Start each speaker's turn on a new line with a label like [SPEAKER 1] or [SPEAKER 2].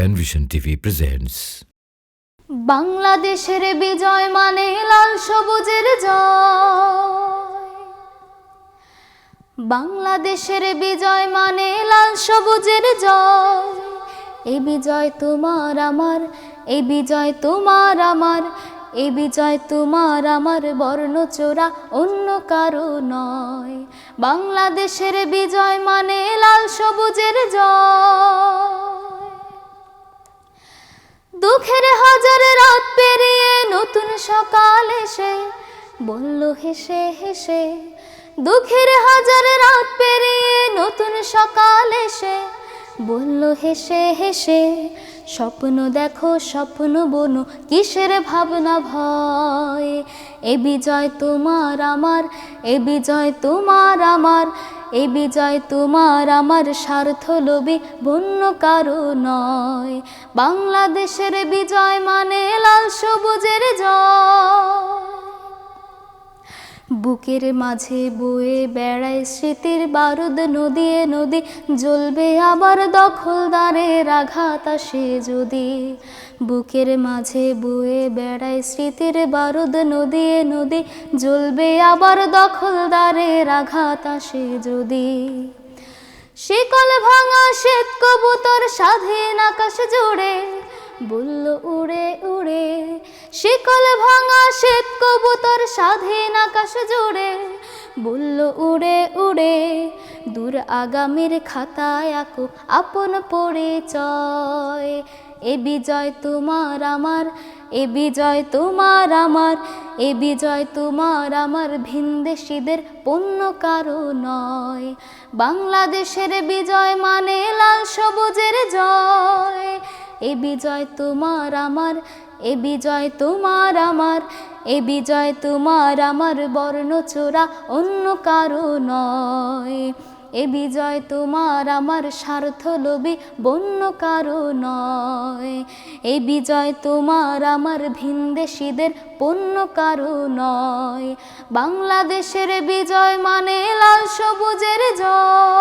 [SPEAKER 1] Panvision TV presents
[SPEAKER 2] বাংলাদেশের বিজয় মানে লাল সবুজের জয়। বাংলাদেশের বিজয় মানে লাল সবুজের জয়। এই বিজয় তোমার আমার এই বিজয় তোমার আমার এই বিজয় তোমার আমার বর্ণচোরা অন্য কারও নয়। বাংলাদেশের বিজয় মানে লাল সবুজের জয়। সকাল এসে বলল, হেসে হেসে। দুঃখের হাজার রাত পেরিয়ে নতুন সকাল এসে বলল, হেসে হেসে। স্বপ্ন দেখো, স্বপ্ন বনো, কিসের ভাবনা ভয়? এ বিজয় তোমার আমার, এ বিজয় তোমার আমার, এ বিজয় তোমার আমার স্বার্থ লোভী বন্য কারও নয়। বাংলাদেশের বিজয় মানে লাল বুকের মাঝে বয়ে বেড়ায় স্মৃতির বারুদ, নদিয়ে নদী জ্বলবে আবার দখলদারের আঘাত আসে যদি। বুকের মাঝে বয়ে বেড়ায় স্মৃতির বারুদ, নদিয়ে নদী জ্বলবে আবার দখলদারের আঘাত আসে যদি। শিকল ভাঙা শ্বেত কবুতর স্বাধীন আকাশ জুড়ে, বলল উড়ে শিকল ভাঙা শ্বেত কবুতর স্বাধীন আকাশ জুড়ে বলল উড়ে উড়ে দূর আগামীর খাতায় আঁকো আপন পরিচয়। এ বিজয় তোমার আমার, এ বিজয় তোমার আমার, এ বিজয় তোমার আমার ভিনদেশিদের পণ্য কারও নয়। বাংলাদেশের বিজয় মানে লাল সবুজের জয়। এ বিজয় তোমার আমার, এ বিজয় তোমার আমার, এ বিজয় তোমার আমার বর্ণচোরা অন্য কারও নয়। এ বিজয় তোমার আমার স্বার্থ লোভী বন্য কারও নয়। এ বিজয় তোমার আমার ভিনদেশিদের পণ্য কারও নয়। বাংলাদেশের বিজয় মানে লাল সবুজের জয়।